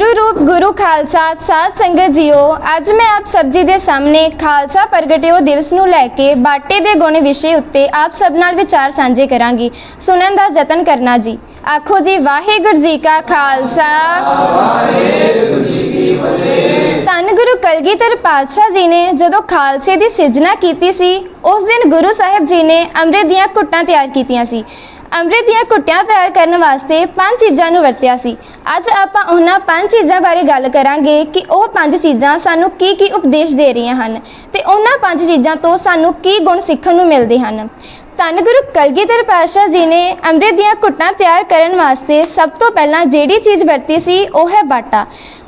ਗੁਰੂ ਰੂਪ ਗੁਰੂ ਖਾਲਸਾ ਸਾਧ ਸੰਗਤ ਜੀਓ ਅੱਜ ਮੈਂ ਆਪ ਸਭ ਜੀ ਦੇ ਸਾਹਮਣੇ ਖਾਲਸਾ ਪ੍ਰਗਟਿਓ ਦਿਵਸ ਨੂੰ ਲੈ ਕੇ ਬਾਟੇ ਦੇ ਗੁਣ ਵਿਸ਼ੇ ਉੱਤੇ ਆਪ ਸਭ ਨਾਲ ਵਿਚਾਰ ਸਾਂਝੇ ਕਰਾਂਗੀ ਸੁਣਨ ਦਾ ਯਤਨ ਕਰਨਾ ਜੀ ਆਖੋ ਜੀ ਵਾਹਿਗੁਰੂ ਜੀ ਕਾ ਖਾਲਸਾ ਧੰਨ ਗੁਰੂ ਕਲਗੀਧਰ ਪਾਤਸ਼ਾਹ ਜੀ ਨੇ ਜਦੋਂ ਖਾਲਸੇ ਦੀ ਸਿਰਜਣਾ ਕੀਤੀ ਸੀ ਉਸ ਦਿਨ ਗੁਰੂ ਸਾਹਿਬ ਜੀ ਨੇ ਅੰਮ੍ਰਿਤ ਦੀਆਂ ਘੁੱਟਾਂ ਤਿਆਰ ਕੀਤੀਆਂ ਸੀ ਅੰਮ੍ਰਿਤ ਦੀਆਂ ਘੁੱਟਾਂ ਤਿਆਰ ਕਰਨ ਵਾਸਤੇ ਪੰਜ ਚੀਜ਼ਾਂ ਨੂੰ ਵਰਤਿਆ ਸੀ। ਅੱਜ ਆਪਾਂ ਉਹਨਾਂ ਪੰਜ ਚੀਜ਼ਾਂ ਬਾਰੇ ਗੱਲ ਕਰਾਂਗੇ ਕਿ ਉਹ ਪੰਜ ਚੀਜ਼ਾਂ ਸਾਨੂੰ ਕੀ ਕੀ ਉਪਦੇਸ਼ ਦੇ ਰਹੀਆਂ ਹਨ ਤੇ ਉਹਨਾਂ ਪੰਜ ਚੀਜ਼ਾਂ ਤੋਂ ਸਾਨੂੰ ਕੀ ਗੁਣ ਸਿੱਖਣ ਨੂੰ ਮਿਲਦੇ ਹਨ। ਧੰਨ ਗੁਰੂ ਕਲਗੀਧਰ ਪਾਤਸ਼ਾਹ ਜੀ ਨੇ ਅੰਮ੍ਰਿਤ ਦੀਆਂ ਘੁੱਟਾਂ ਤਿਆਰ ਕਰਨ ਵਾਸਤੇ ਸਭ ਤੋਂ ਪਹਿਲਾਂ ਜਿਹੜੀ ਚੀਜ਼ ਵਰਤੀ ਸੀ, ਉਹ ਹੈ ਬਾਟਾ।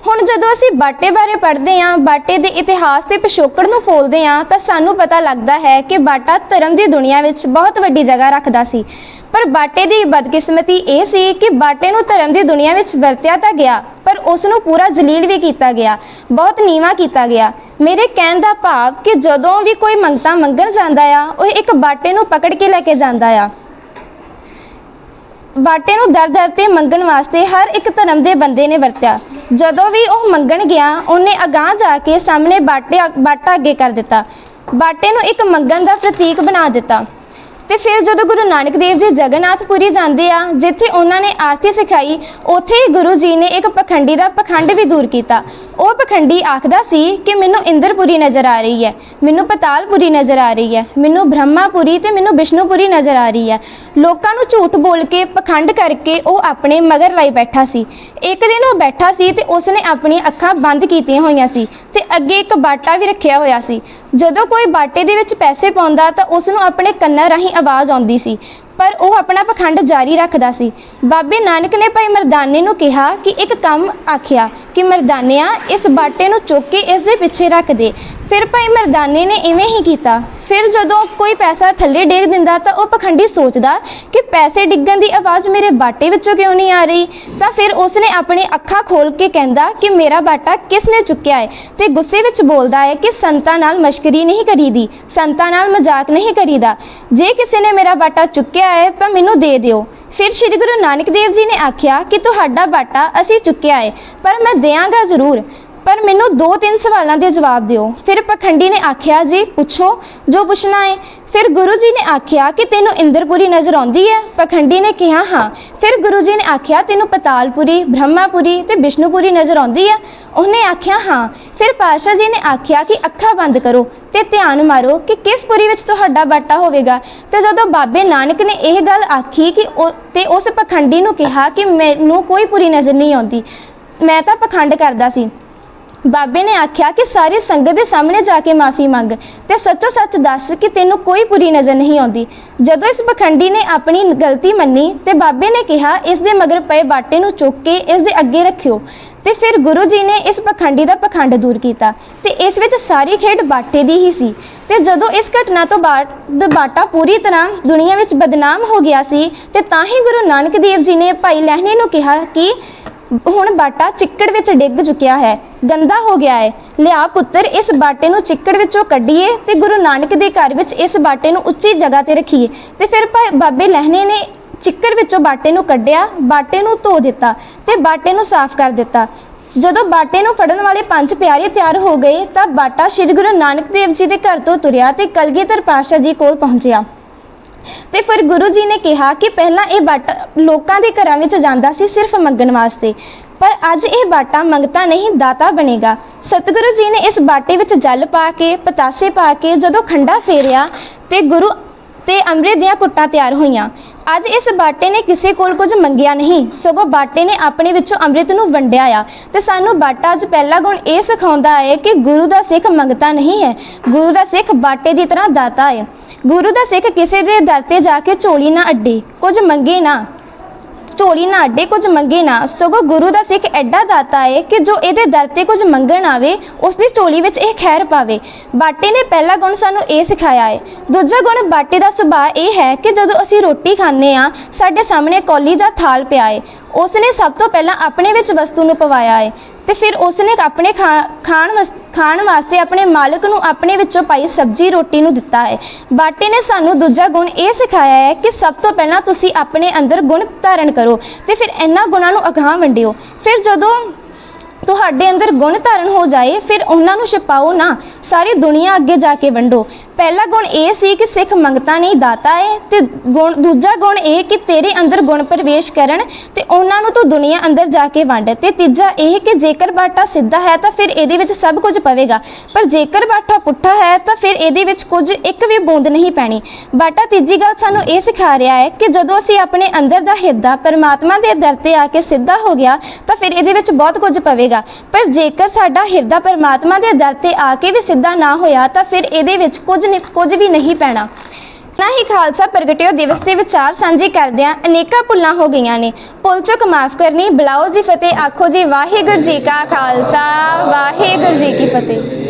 ਹੁਣ ਜਦੋਂ ਅਸੀਂ ਬਾਟੇ ਬਾਰੇ ਪੜ੍ਹਦੇ ਹਾਂ, ਬਾਟੇ ਦੇ ਇਤਿਹਾਸ ਤੇ ਪਿਛੋਕੜ ਨੂੰ ਫੋਲਦੇ ਹਾਂ, ਤਾਂ ਸਾਨੂੰ ਪਤਾ ਲੱਗਦਾ ਹੈ ਕਿ ਬਾਟਾ ਧਰਮ ਦੀ ਦੁਨੀਆ ਵਿੱਚ ਬਹੁਤ ਵੱਡੀ ਜਗ੍ਹਾ ਰੱਖਦਾ ਸੀ। ਪਰ ਬਾਟੇ ਦੀ ਬਦਕਿਸਮਤੀ ਇਹ ਸੀ ਕਿ ਬਾਟੇ ਨੂੰ ਧਰਮ ਦੀ ਦੁਨੀਆ ਵਿੱਚ ਵਰਤਿਆ ਤਾਂ ਗਿਆ ਪਰ ਉਸ ਨੂੰ ਪੂਰਾ ਜ਼ਲੀਲ ਵੀ ਕੀਤਾ ਗਿਆ, ਬਹੁਤ ਨੀਵਾ ਕੀਤਾ ਗਿਆ। ਮੇਰੇ ਕਹਿਣ ਦਾ ਭਾਵ ਕਿ ਜਦੋਂ ਵੀ ਕੋਈ ਮੰਗਤਾ ਮੰਗਣ ਜਾਂਦਾ ਆ, ਉਹ ਇੱਕ ਬਾਟੇ ਨੂੰ ਪਕੜ ਕੇ ਲੈ ਕੇ ਜਾਂਦਾ ਆ। ਬਾਟੇ ਨੂੰ ਦਰ ਦਰ ਤੇ ਮੰਗਣ ਵਾਸਤੇ ਹਰ ਇੱਕ ਧਰਮ ਦੇ ਬੰਦੇ ਨੇ ਵਰਤਿਆ। ਜਦੋਂ ਵੀ ਉਹ ਮੰਗਣ ਗਿਆ, ਉਹਨੇ ਅਗਾਹ ਜਾ ਕੇ ਸਾਹਮਣੇ ਬਾਟੇ ਬਾਟਾ ਅੱਗੇ ਕਰ ਦਿੱਤਾ। ਬਾਟੇ ਨੂੰ ਇੱਕ ਮੰਗਣ ਦਾ ਪ੍ਰਤੀਕ ਬਣਾ ਦਿੱਤਾ। ਤੇ ਫਿਰ ਜਦੋਂ ਗੁਰੂ ਨਾਨਕ ਦੇਵ ਜੀ ਜਗਨਨਾਥਪੁਰੀ ਜਾਂਦੇ ਆ, ਜਿੱਥੇ ਉਹਨਾਂ ਨੇ ਆਰਤੀ ਸਿਖਾਈ, ਉੱਥੇ ਹੀ ਗੁਰੂ ਜੀ ਨੇ ਇੱਕ ਪਖੰਡੀ ਦਾ ਪਖੰਡ ਵੀ ਦੂਰ ਕੀਤਾ। ਉਹ ਪਖੰਡੀ ਆਖਦਾ ਸੀ ਕਿ ਮੈਨੂੰ ਇੰਦਰਪੁਰੀ ਨਜ਼ਰ ਆ ਰਹੀ ਹੈ, ਮੈਨੂੰ ਪਤਾਲਪੁਰੀ ਨਜ਼ਰ ਆ ਰਹੀ ਹੈ, ਮੈਨੂੰ ਬ੍ਰਹਮਾਪੁਰੀ ਤੇ ਮੈਨੂੰ ਵਿਸ਼ਨੂਪੁਰੀ ਨਜ਼ਰ ਆ ਰਹੀ ਹੈ। ਲੋਕਾਂ ਨੂੰ ਝੂਠ ਬੋਲ ਕੇ ਪਖੰਡ ਕਰਕੇ ਉਹ ਆਪਣੇ ਮਗਰ ਲਈ ਬੈਠਾ ਸੀ। ਇੱਕ ਦਿਨ ਉਹ ਬੈਠਾ ਸੀ ਤੇ ਉਸਨੇ ਆਪਣੀਆਂ ਅੱਖਾਂ ਬੰਦ ਕੀਤੀਆਂ ਹੋਈਆਂ ਸੀ ਤੇ ਅੱਗੇ ਇੱਕ ਬਾਟਾ ਵੀ ਰੱਖਿਆ ਹੋਇਆ ਸੀ। ਜਦੋਂ ਕੋਈ ਬਾਟੇ ਦੇ ਵਿੱਚ ਪੈਸੇ ਪਾਉਂਦਾ ਤਾਂ ਉਸ ਨੂੰ ਆਪਣੇ ਕੰਨਾਂ ਰਾਹੀਂ ਆਵਾਜ਼ ਆਉਂਦੀ ਸੀ, ਪਰ ਉਹ ਆਪਣਾ ਪਖੰਡ ਜਾਰੀ ਰੱਖਦਾ ਸੀ। ਬਾਬੇ ਨਾਨਕ ਨੇ ਭਾਈ ਮਰਦਾਨੇ ਨੂੰ ਕਿਹਾ ਕਿ ਇੱਕ ਕੰਮ ਆਖਿਆ ਕਿ ਮਰਦਾਨਿਆ, ਇਸ ਬਾਟੇ ਨੂੰ ਚੁੱਕ ਕੇ ਇਸ ਦੇ ਪਿੱਛੇ ਰੱਖ ਦੇ। ਫਿਰ ਭਾਈ ਮਰਦਾਨੇ ਨੇ ਇਵੇਂ ਹੀ ਕੀਤਾ। ਫਿਰ ਜਦੋਂ ਕੋਈ ਪੈਸਾ ਥੱਲੇ ਡੇਗ ਦਿੰਦਾ ਤਾਂ ਉਹ ਪਖੰਡੀ ਸੋਚਦਾ ਕਿ ਪੈਸੇ ਡਿੱਗਣ ਦੀ ਆਵਾਜ਼ ਮੇਰੇ ਬਾਟੇ ਵਿੱਚੋਂ ਕਿਉਂ ਨਹੀਂ ਆ ਰਹੀ? ਤਾਂ ਫਿਰ ਉਸਨੇ ਆਪਣੀ ਅੱਖਾਂ ਖੋਲ ਕੇ ਕਹਿੰਦਾ ਕਿ ਮੇਰਾ ਬਾਟਾ ਕਿਸ ਨੇ ਚੁੱਕਿਆ ਹੈ ਤੇ ਗੁੱਸੇ ਵਿੱਚ ਬੋਲਦਾ ਹੈ ਕਿ ਸੰਤਾਂ ਨਾਲ ਮਸ਼ਕਰੀ ਨਹੀਂ ਕਰੀਦੀ, ਸੰਤਾਂ ਨਾਲ ਮਜ਼ਾਕ ਨਹੀਂ ਕਰੀਦਾ। ਜੇ ਕਿਸੇ ਨੇ ਮੇਰਾ ਬਾਟਾ ਚੁੱਕਿਆ ਹੈ ਤਾਂ ਮੈਨੂੰ ਦੇ ਦਿਓ। ਫਿਰ ਸ੍ਰੀ ਗੁਰੂ ਨਾਨਕ ਦੇਵ ਜੀ ਨੇ ਆਖਿਆ ਕਿ ਤੁਹਾਡਾ ਬਾਟਾ ਅਸੀਂ ਚੁੱਕਿਆ ਹੈ, ਪਰ ਮੈਂ ਦਿਆਂਗਾ ਜ਼ਰੂਰ। ਪਰ ਮੈਨੂੰ ਦੋ ਤਿੰਨ ਸਵਾਲਾਂ ਦੇ ਜਵਾਬ ਦਿਓ। ਫਿਰ ਪਖੰਡੀ ਨੇ ਆਖਿਆ, ਜੀ, ਪੁੱਛੋ, ਜੋ ਪੁੱਛਣਾ ਹੈ ਫਿਰ ਗੁਰੂ ਜੀ ਨੇ ਆਖਿਆ ਕਿ ਤੈਨੂੰ ਇੰਦਰਪੁਰੀ ਨਜ਼ਰ ਆਉਂਦੀ ਹੈ ਪਖੰਡੀ ਨੇ ਕਿਹਾ, ਹਾਂ। ਫਿਰ ਗੁਰੂ ਜੀ ਨੇ ਆਖਿਆ, ਤੈਨੂੰ ਪਤਾਲਪੁਰੀ, ਬ੍ਰਹਮਾਪੁਰੀ ਤੇ ਵਿਸ਼ਨੂਪੁਰੀ ਨਜ਼ਰ ਆਉਂਦੀ ਹੈ ਉਹਨੇ ਆਖਿਆ, ਹਾਂ। ਫਿਰ ਪਾਸ਼ਾ ਜੀ ਨੇ ਆਖਿਆ ਕਿ ਅੱਖਾਂ ਬੰਦ ਕਰੋ ਤੇ ਧਿਆਨ ਮਾਰੋ ਕਿ ਕਿਸ ਪੁਰੀ ਵਿੱਚ ਤੁਹਾਡਾ ਬਾਟਾ ਹੋਵੇਗਾ। ਤੇ ਜਦੋਂ ਬਾਬੇ ਨਾਨਕ ਨੇ ਇਹ ਗੱਲ ਆਖੀ ਕਿ ਤੇ ਉਸ ਪਖੰਡੀ ਨੂੰ ਕਿਹਾ ਕਿ ਮੈਨੂੰ ਕੋਈ ਪੁਰੀ ਨਜ਼ਰ ਨਹੀਂ ਆਉਂਦੀ, ਮੈਂ ਤਾਂ ਪਖੰਡ ਕਰਦਾ ਸੀ। ਬਾਬੇ ਨੇ ਆਖਿਆ ਕਿ ਸਾਰੀ ਸੰਗਤ ਦੇ ਸਾਹਮਣੇ ਜਾ ਕੇ ਮਾਫੀ ਮੰਗ ਤੇ ਸੱਚੋ ਸੱਚ ਦੱਸ ਕਿ ਤੈਨੂੰ ਕੋਈ ਬੁਰੀ ਨਜ਼ਰ ਨਹੀਂ ਆਉਂਦੀ। ਜਦੋਂ ਇਸ ਪਖੰਡੀ ਨੇ ਆਪਣੀ ਗਲਤੀ ਮੰਨੀ ਤੇ ਬਾਬੇ ਨੇ ਕਿਹਾ, ਇਸ ਦੇ ਮਗਰ ਪਏ ਬਾਟੇ ਨੂੰ ਚੁੱਕ ਕੇ ਇਸ ਦੇ ਅੱਗੇ ਰੱਖਿਓ। ਤੇ ਫਿਰ ਗੁਰੂ ਜੀ ਨੇ ਇਸ ਪਖੰਡੀ ਦਾ ਪਖੰਡ ਦੂਰ ਕੀਤਾ ਤੇ ਇਸ ਵਿੱਚ ਸਾਰੀ ਖੇਡ ਬਾਟੇ ਦੀ ਹੀ ਸੀ। ਤੇ ਜਦੋਂ ਇਸ ਘਟਨਾ ਤੋਂ ਬਾਅਦ ਬਾਟਾ ਪੂਰੀ ਤਰ੍ਹਾਂ ਦੁਨੀਆ ਵਿੱਚ ਬਦਨਾਮ ਹੋ ਗਿਆ ਸੀ ਤੇ ਤਾਂ ਹੀ ਗੁਰੂ ਨਾਨਕ ਦੇਵ ਜੀ ਨੇ ਭਾਈ ਲਹਿਣੇ ਨੂੰ ਕਿਹਾ ਕਿ ਹੁਣ ਬਾਟਾ ਚਿੱਕੜ ਵਿੱਚ ਡਿੱਗ ਚੁੱਕਿਆ ਹੈ, ਗੰਦਾ ਹੋ ਗਿਆ ਹੈ। ਲਿਆ ਪੁੱਤਰ, ਇਸ ਬਾਟੇ ਨੂੰ ਚਿੱਕੜ ਵਿੱਚੋਂ ਕੱਢੀਏ ਤੇ ਗੁਰੂ ਨਾਨਕ ਦੇ ਘਰ ਵਿੱਚ ਇਸ ਬਾਟੇ ਨੂੰ ਉੱਚੀ ਜਗ੍ਹਾ ਤੇ ਰੱਖੀਏ। ਤੇ ਫਿਰ ਭਾਈ ਬਾਬੇ ਲਹਿਣੇ ਨੇ ਚਿੱਕੜ ਵਿੱਚੋਂ ਬਾਟੇ ਨੂੰ ਕੱਢਿਆ, ਬਾਟੇ ਨੂੰ ਧੋ ਦਿੱਤਾ ਤੇ ਬਾਟੇ ਨੂੰ ਸਾਫ਼ ਕਰ ਦਿੱਤਾ। ਜਦੋਂ ਬਾਟੇ ਨੂੰ ਫੜਨ ਵਾਲੇ ਪੰਜ ਪਿਆਰੇ ਤਿਆਰ ਹੋ ਗਏ ਤਾਂ ਬਾਟਾ ਸ੍ਰੀ ਗੁਰੂ ਨਾਨਕ ਦੇਵ ਜੀ ਦੇ ਘਰ ਤੋਂ ਤੁਰਿਆ ਤੇ ਕਲਗੀਧਰ ਪਾਤਸ਼ਾਹ ਜੀ ਕੋਲ ਪਹੁੰਚਿਆ। ਤੇ ਫਿਰ ਗੁਰੂ ਜੀ ਨੇ ਕਿਹਾ ਕਿ ਪਹਿਲਾਂ ਇਹ ਬਾਟਾ ਲੋਕਾਂ ਦੇ ਘਰਾਂ ਵਿੱਚ ਜਾਂਦਾ ਸੀ ਸਿਰਫ ਮੰਗਣ ਵਾਸਤੇ। ਪਰ ਅੱਜ ਇਹ ਬਾਟਾ ਮੰਗਤਾ ਨਹੀਂ, ਦਾਤਾ ਬਣੇਗਾ। ਸਤਿਗੁਰੂ ਜੀ ਨੇ ਇਸ ਬਾਟੇ ਵਿੱਚ ਜਲ ਪਾ ਕੇ, ਪਤਾਸੇ ਪਾ ਕੇ ਜਦੋਂ ਖੰਡਾ ਫੇਰਿਆ ਤੇ ਗੁਰੂ ਤੇ ਅੰਮ੍ਰਿਤ ਦੀਆਂ ਕੁੱਟਾਂ ਤਿਆਰ ਹੋਈਆਂ। ਅੱਜ ਇਸ ਬਾਟੇ ਨੇ ਕਿਸੇ ਕੋਲ ਕੁਝ ਮੰਗਿਆ ਨਹੀਂ, ਸਗੋਂ ਬਾਟੇ ਨੇ ਆਪਣੇ ਵਿੱਚੋਂ ਅੰਮ੍ਰਿਤ ਨੂੰ ਵੰਡਿਆ ਆ। ਤੇ ਸਾਨੂੰ ਬਾਟਾ ਅੱਜ ਪਹਿਲਾ ਗੁਣ ਇਹ ਸਿਖਾਉਂਦਾ ਹੈ ਕਿ ਗੁਰੂ ਦਾ ਸਿੱਖ ਮੰਗਤਾ ਨਹੀਂ ਹੈ। ਗੁਰੂ ਦਾ ਸਿੱਖ ਬਾਟੇ ਦੀ ਤਰ੍ਹਾਂ ਦਾਤਾ ਹੈ। ਗੁਰੂ ਦਾ ਸਿੱਖ ਕਿਸੇ ਦੇ ਦਰ ਤੇ ਜਾ ਕੇ ਝੋਲੀ ਨਾ ਅੱਡੇ, ਕੁਝ ਮੰਗੇ ਨਾ। ਝੋਲੀ ਨਾ ਅੱਡੇ, ਕੁਝ ਮੰਗੇ ਨਾ। ਸਗੋਂ ਗੁਰੂ ਦਾ ਸਿੱਖ ਐਡਾ ਦਾਤਾ ਹੈ ਕਿ ਜੋ ਇਹਦੇ ਦਰ ਤੇ ਕੁਝ ਮੰਗਣ ਆਵੇ ਉਸ ਦੀ ਝੋਲੀ ਵਿੱਚ ਇਹ ਖੈਰ ਪਾਵੇ। ਬਾਟੇ ਨੇ ਪਹਿਲਾ ਗੁਣ ਸਾਨੂੰ ਇਹ ਸਿਖਾਇਆ ਹੈ ਦੂਜਾ ਗੁਣ ਬਾਟੇ ਦਾ ਸੁਭਾਅ ਇਹ ਹੈ ਕਿ ਜਦੋਂ ਅਸੀਂ ਰੋਟੀ ਖਾਂਦੇ ਆ ਸਾਡੇ ਸਾਹਮਣੇ ਕੌਲੀ ਜਾਂ ਥਾਲ ਪਿਆ ਹੈ ਉਸ ਨੇ ਸਭ ਤੋਂ ਪਹਿਲਾਂ ਆਪਣੇ ਵਿੱਚ ਵਸਤੂ ਨੂੰ ਪਵਾਇਆ ਹੈ ਤੇ ਫਿਰ ਉਸ ਨੇ ਆਪਣੇ ਖਾ- ਖਾਣ ਵਸ- ਖਾਣ ਵਾਸਤੇ ਆਪਣੇ ਮਾਲਕ ਨੂੰ ਆਪਣੇ ਵਿੱਚੋਂ ਪਾਈ ਸਬਜ਼ੀ, ਰੋਟੀ ਨੂੰ ਦਿੱਤਾ ਹੈ ਬਾਟੇ ਨੇ ਸਾਨੂੰ ਦੂਜਾ ਗੁਣ ਇਹ ਸਿਖਾਇਆ ਹੈ ਕਿ ਸਭ ਤੋਂ ਪਹਿਲਾਂ ਤੁਸੀਂ ਆਪਣੇ ਅੰਦਰ ਗੁਣ ਧਾਰਨ ਕਰੋ ਤੇ ਫਿਰ ਇਹਨਾਂ ਗੁਣਾਂ ਨੂੰ ਅਗਾਹ ਵੰਡਿਓ। ਫਿਰ ਜਦੋਂ ਤੁਹਾਡੇ ਅੰਦਰ ਗੁਣ ਧਾਰਨ ਹੋ ਜਾਏ, ਫਿਰ ਉਹਨਾਂ ਨੂੰ ਛਪਾਓ ਨਾ। ਸਾਰੀ ਦੁਨੀਆ ਅੱਗੇ ਜਾ ਕੇ ਵੰਡੋ। ਪਹਿਲਾ ਗੁਣ ਇਹ ਸੀ ਕਿ ਸਿੱਖ ਮੰਗਤਾ ਨਹੀਂ ਦਾਤਾ ਹੈ ਤੇ ਗੁਣ ਦੂਜਾ ਗੁਣ ਇਹ ਕਿ ਤੇਰੇ ਅੰਦਰ ਗੁਣ ਪ੍ਰਵੇਸ਼ ਕਰਨ ਤੇ ਉਹਨਾਂ ਨੂੰ ਤੂੰ ਦੁਨੀਆ ਅੰਦਰ ਜਾ ਕੇ ਵੰਡ ਤੇ ਤੀਜਾ ਇਹ ਕਿ ਜੇਕਰ ਬਾਟਾ ਸਿੱਧਾ ਹੈ ਤਾਂ ਫਿਰ ਇਹਦੇ ਵਿੱਚ ਸਭ ਕੁਝ ਪਵੇਗਾ। ਪਰ ਜੇਕਰ ਬਾਟਾ ਪੁੱਠਾ ਹੈ ਤਾਂ ਫਿਰ ਇਹਦੇ ਵਿੱਚ ਕੁਝ ਇੱਕ ਵੀ ਬੂੰਦ ਨਹੀਂ ਪੈਣੀ। ਬਾਟਾ ਤੀਜੀ ਗੱਲ ਸਾਨੂੰ ਇਹ ਸਿਖਾ ਰਿਹਾ ਹੈ ਕਿ ਜਦੋਂ ਅਸੀਂ ਆਪਣੇ ਅੰਦਰ ਦਾ ਹਿਰਦਾ ਪਰਮਾਤਮਾ ਦੇ ਦਰ ਤੇ ਆ ਕੇ ਸਿੱਧਾ ਹੋ ਗਿਆ ਤਾਂ ਫਿਰ ਇਹਦੇ ਵਿੱਚ ਬਹੁਤ ਕੁਝ ਪਵੇਗਾ। ਪਰ ਜੇਕਰ ਸਾਡਾ ਹਿਰਦਾ ਪਰਮਾਤਮਾ ਦੇ ਦਰ ਤੇ ਆ ਕੇ ਵੀ ਸਿੱਧਾ ਨਾ ਹੋਇਆ ਤਾਂ ਫਿਰ ਇਹਦੇ ਵਿੱਚ ਕੁਝ ਕੁਝ ਕੁਝ ਵੀ ਨਹੀਂ ਪੈਣਾ। ਨਾ ਹੀ ਖਾਲਸਾ ਪ੍ਰਗਟਿਓ ਦਿਵਸ ਦੇ ਵਿਚਾਰ ਸਾਂਝੇ ਕਰਦਿਆਂ ਅਨੇਕਾਂ ਭੁੱਲਾਂ ਹੋ ਗਈਆਂ ਨੇ। ਭੁੱਲ ਚੁੱਕ ਮਾਫ ਕਰਨੀ, ਬੁਲਾਓ ਜੀ ਫਤਿਹ, ਆਖੋ ਜੀ ਵਾਹਿਗੁਰੂ ਜੀ ਕਾ ਖਾਲਸਾ, ਵਾਹਿਗੁਰੂ ਜੀ ਕੀ ਫਤਿਹ।